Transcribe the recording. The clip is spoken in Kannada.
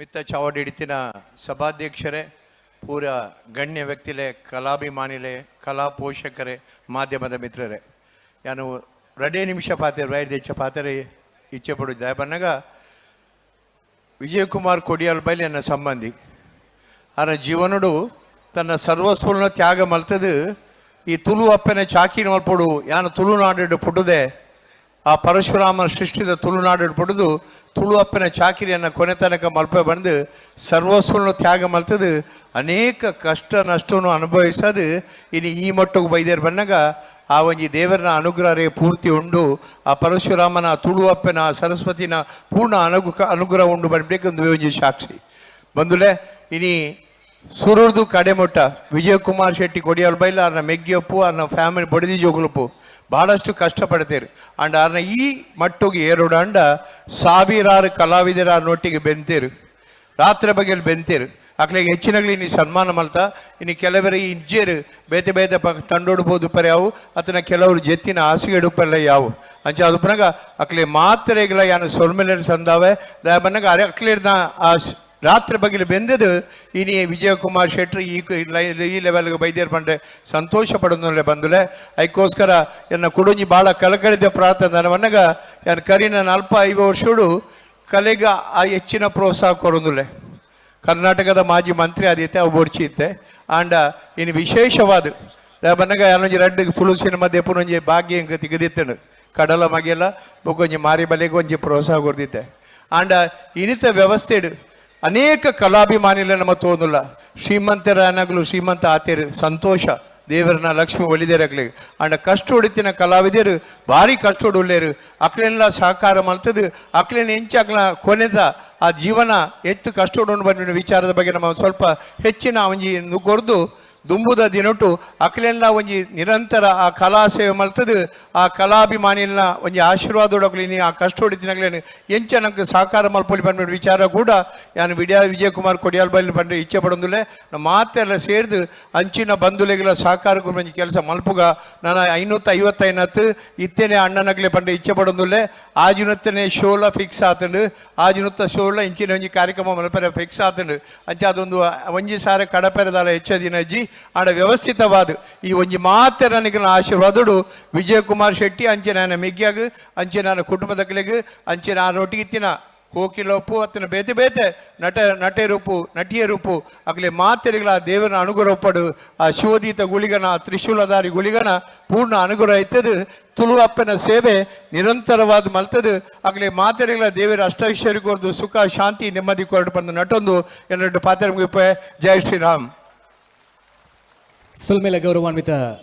ಮಿತ್ತ ಚಾವಡಿಡಿತಿನ ಸಭಾಧ್ಯಕ್ಷರೇ, ಪೂರ ಗಣ್ಯ ವ್ಯಕ್ತಿಲೆ, ಕಲಾಭಿಮಾನಿಲೆ, ಕಲಾ ಪೋಷಕರೇ, ಮಾಧ್ಯಮದ ಮಿತ್ರರೇ. ನಾನು ರಡೇ ನಿಮಿಷ ಪಾತ್ರೆ ವೈದ್ಯ ದೆಚ್ಚ ಪಾತ್ರೆ ಇಚ್ಛೆ ಪಡುತ್ತೆ ಬನ್ನಾಗ ವಿಜಯಕುಮಾರ್ ಕೊಡಿಯಾಲ್ ಬೈಲಿ ನನ್ನ ಸಂಬಂಧಿ. ಆನ ಜೀವನುಡು ತನ್ನ ಸರ್ವಸ್ವನ ತ್ಯಾಗ ಮಲ್ತದು, ಈ ತುಳು ಅಪ್ಪನ ಚಾಕಿನ ಮಲ್ಪಡು ಯಾನು ತುಳುನಾಡು ಪುಡುದೆ ಆ ಪರಶುರಾಮನ ಸೃಷ್ಟಿದ ತುಳುನಾಡು ಪುಡುದು ತುಳು ಅಪ್ಪನ ಚಾಕಿರಿಯನ್ನು ಕೊನೆ ತನಕ ಮಲ್ಪೆ ಬಂದು ಸರ್ವಸ್ವನ ತ್ಯಾಗ ಮಲ್ತದು. ಅನೇಕ ಕಷ್ಟ ನಷ್ಟವನ್ನು ಅನುಭವಿಸದು ಇನ್ನು ಈ ಮಟ್ಟಕ್ಕೆ ಬೈದೇರು ಬಂದಾಗ ಆ ಒಂಜಿ ದೇವರನ ಅನುಗ್ರಹ ರೇ ಪೂರ್ತಿ ಉಂಡು. ಆ ಪರಶುರಾಮನ ತುಳು ಅಪ್ಪನ ಸರಸ್ವತಿನ ಪೂರ್ಣ ಅನುಗು ಅನುಗ್ರಹ ಉಂಡು ಬಂದ್ಬೇಕಂದು ಒಂಜಿ ಸಾಕ್ಷಿ. ಬಂದುಲೆ ಇನಿ ಸುರುರ್ದು ಕಡೆಮೊಟ್ಟ. ವಿಜಯಕುಮಾರ್ ಶೆಟ್ಟಿ, ಕೊಡಿಯಾಲ್ ಬೈಲ ಮೆಗ್ಗಿ ಮೆಗ್ಗಿಯಪ್ಪು ಅರ್ನ ಫ್ಯಾಮಿಲಿ ಬಡದಿ ಜೋಗುಲಪ್ಪು. ಬಹಳಷ್ಟು ಕಷ್ಟಪಡ್ತೀರಿ. ಅಂಡ್ ಅದನ್ನ ಈ ಮಟ್ಟಿಗೆ ಏರೋಡು ಅಂಡ ಸಾವಿರಾರು ಕಲಾವಿದರ ನೊಟ್ಟಿಗೆ ಬೆಂತೀರು ರಾತ್ರಿ ಬಗೆಯಲ್ಲಿ ಬೆಂತೀರು ಅಕ್ಲಿಗೆ ಹೆಚ್ಚಿನಗ್ಲಿ ನೀ ಸನ್ಮಾನ ಮಲ್ತ ಇನ್ನು ಕೆಲವರ ಈ ಇಜ್ಜೇರು ಬೇತೆ ಬೇತೆ ಪ ತಂಡೋಡ್ಬೋದು ಪರ ಯಾವು ಅತನ ಕೆಲವರು ಜೆತ್ತಿನ ಹಾಸಿಗೆ ಇಡುಪಲ್ಲ ಯಾವು. ಅಂಚ ಅದು ಪನಗ ಅಕ್ಲೆ ಮಾತ್ರೆಗಳ ಯಾನು ಸೊಲ್ಮೆಲೆ ಸಂದಾವೆ ದಯ ಬಂದಾಗ ಅರೆ ಅಕ್ಲೇರ್ನ ಆ ರಾತ್ರಿ ಬಗೆಲು ಬೆಂದದು ಶೆಟ್ಟಿ ಈ ಕ- ಲೈ- ಈ ಲೆವೆಲ್ಗೆ ಬೈದ್ಯರು ಬಂಡೆ ಸಂತೋಷ ಪಡೋದ್ರೆ ಬಂದುಲೆ ಅದಕ್ಕೋಸ್ಕರ ಎನ್ನ ಕುಡುಂಜಿ ಭಾಳ ಕಳಕಳಿದ ಪ್ರಾರ್ಥನೆ ನನ್ನ ಮನ್ನಗ ಯಾನು ಕರಿ ನಾನು ಅಲ್ಪ ಐದು ವರ್ಷಡು ಕಲೆಗ ಆ ಹೆಚ್ಚಿನ ಪ್ರೋತ್ಸಾಹ ಕೊಡೋದಿಲ್ಲ ಕರ್ನಾಟಕದ ಮಾಜಿ ಮಂತ್ರಿ ಆದೈತೆ ಅವು ಬೋರ್ಚಿ ಇತ್ತೆ ಆಂಡ ಇನ್ನು ವಿಶೇಷವಾದ ಬನ್ನಗ ಯಾನೊಂಜಿ ರೆಡ್ ತುಳು ಸಿನಿಮಾ ದೆಪ್ಪುನೊಂಜಿ ಭಾಗ್ಯ ಇಂಕ ತೆಗೆದಿತ್ತನು ಕಡಲ ಮಗೆಲ್ಲ ಬೊಕೊಂಜಿ ಮಾರಿ ಬಲೆಗೆ ಒಂಜಿ ಪ್ರೋತ್ಸಾಹ ಕೊಡ್ದಿತ್ತೆ ಆಂಡ ಇನಿತ ವ್ಯವಸ್ಥೆಡು ಅನೇಕ ಕಲಾಭಿಮಾನಿಲ ನಮ್ಮ ತೋನುಲ್ಲ ಶ್ರೀಮಂತರಾನಾಗಲು ಶ್ರೀಮಂತ ಆತೇರು ಸಂತೋಷ. ದೇವರನ್ನ ಲಕ್ಷ್ಮಿ ಒಲಿದೇರಗ್ಲಿ. ಅಂಡ ಕಷ್ಟ ಹೊಡಿತಿನ ಕಲಾವಿದರು ಭಾರಿ ಕಷ್ಟ ಹೊಡುಲ್ಲೇರು. ಅಕ್ಲೆಲ್ಲ ಸಹಕಾರ ಮಲ್ತದು ಅಕ್ಲೇನ ಎಂಚಾಕ್ಲ ಕೊನೆದ ಆ ಜೀವನ ಎತ್ತು ಕಷ್ಟ ಹೊಡೋನು ಬಂದ ವಿಚಾರದ ಬಗ್ಗೆ ನಮ್ಮ ಸ್ವಲ್ಪ ಹೆಚ್ಚಿನ ಒಂಜಿ ಕೊರ್ದು ದುಂಬುದ ದಿನಟು ಅಕ್ಲೆಲ್ಲ ಒಂಜಿ ನಿರಂತರ ಆ ಕಲಾ ಸೇವೆ ಮಲ್ತದು ಆ ಕಲಾಭಿಮಾನಿನ ಒಂಜಿ ಆಶೀರ್ವಾದೋಡಕ್ಲಿ ಆ ಕಷ್ಟೋಡಿ ಹೊಡಿತಿನಾಗ್ಲೇನು ಎಂಚ ನಂಗೆ ಸಹಕಾರ ಮಲ್ಪೊಲಿ ಬಂದ ವಿಚಾರ ಕೂಡ ಯಾನು ವಿಡಿಯಾ ವಿಜಯಕುಮಾರ್ ಕೊಡಿಯಾಲ್ ಬಲ್ಲಿ ಬಂದು ಇಚ್ಛೆ ಪಡೊಂದುಲೆ ಮಾತೆಲ್ಲ ಸೇರಿದು ಅಂಚಿನ ಬಂಧುಲೆಗಳ ಸಹಕಾರ ಬಂದು ಕೆಲಸ ಮಲ್ಪುಗ. ನಾನು ಐನೂತ್ತ ಐವತ್ತೈನತ್ತು ಇತ್ತೇನೆ ಅಣ್ಣನಗ್ಲೆ ಬಂದು ಇಚ್ಛೆ ಪಡೊಂದುಲೆ ಆಜಿನತ್ತನೇ ಶೋಲ ಫಿಕ್ಸ್ ആത്തുണ്ട് ಆಜಿನತ್ತ ಶೋಲ ಇಂಚಿನ ಒಂಜಿ ಕಾರ್ಯಕ್ರಮ ಮಲ್ಪರೆ ಫಿಕ್ಸ್ ಆತುಂಡು ಅಂಚ ಅದೊಂದು ಒಂಜಿ ಸಾರ ಕಡಪೆರದಾಲ ಹೆಚ್ಚ ದಿನ ಅಜ್ಜಿ ಆಡ ವ್ಯವಸ್ಥಿತವಾದ ಈ ಒಂಜಿ ಮಾತೆ ನನಗೆ ಆಶೀರ್ವಾದಡು ವಿಜಯಕುಮಾರ್ ಶೆಟ್ಟಿ ಅಂಚೆ ನಾನು ಮೆಗ್ಗಿಯಾಗ ಅಂಚೆ ನಾನು ಕುಟುಂಬದಕ್ಲೆಗ್ ಅಂಚೆ ನಾನು ಒಟ್ಟಿಗಿತ್ತಿನ ಕೋಕಿಲೊಪ್ಪು ಅತ್ತಿನ ಬೇತೆ ಬೇತೆ ನಟ ನಟೆರೂಪು ನಟಿಯರೂಪು ಅಗ್ಲೆ ಮಾತೆರೆಗಳ ದೇವರ ಅನುಗ್ರಹ ಒಪ್ಪಡು ಆ ಶಿವೋದೀತ ಗುಳಿಗನ, ತ್ರಿಶೂಲಧಾರಿ ಗುಳಿಗನ ಪೂರ್ಣ ಅನುಗ್ರಹ ಇತ್ತದು ತುಳು ಅಪ್ಪನ ಸೇವೆ ನಿರಂತರವಾದ ಮಲ್ತದು. ಅಗ್ಲೆ ಮಾತೆರೆಗಳ ದೇವರ ಅಷ್ಟೈಶ್ವರ್ಯ ಕೊರ್ದು ಸುಖ, ಶಾಂತಿ, ನೆಮ್ಮದಿ ಕೊರಡು ಬಂದು ನಟೊಂದು ಎರಡು ಪಾತ್ರೆ ಮುಗಿಪೆ ಜೈ ಶ್ರೀರಾಮ್. ಸುಲ್ಮೇಲೆ ಗೌರವಾನ್ವಿತ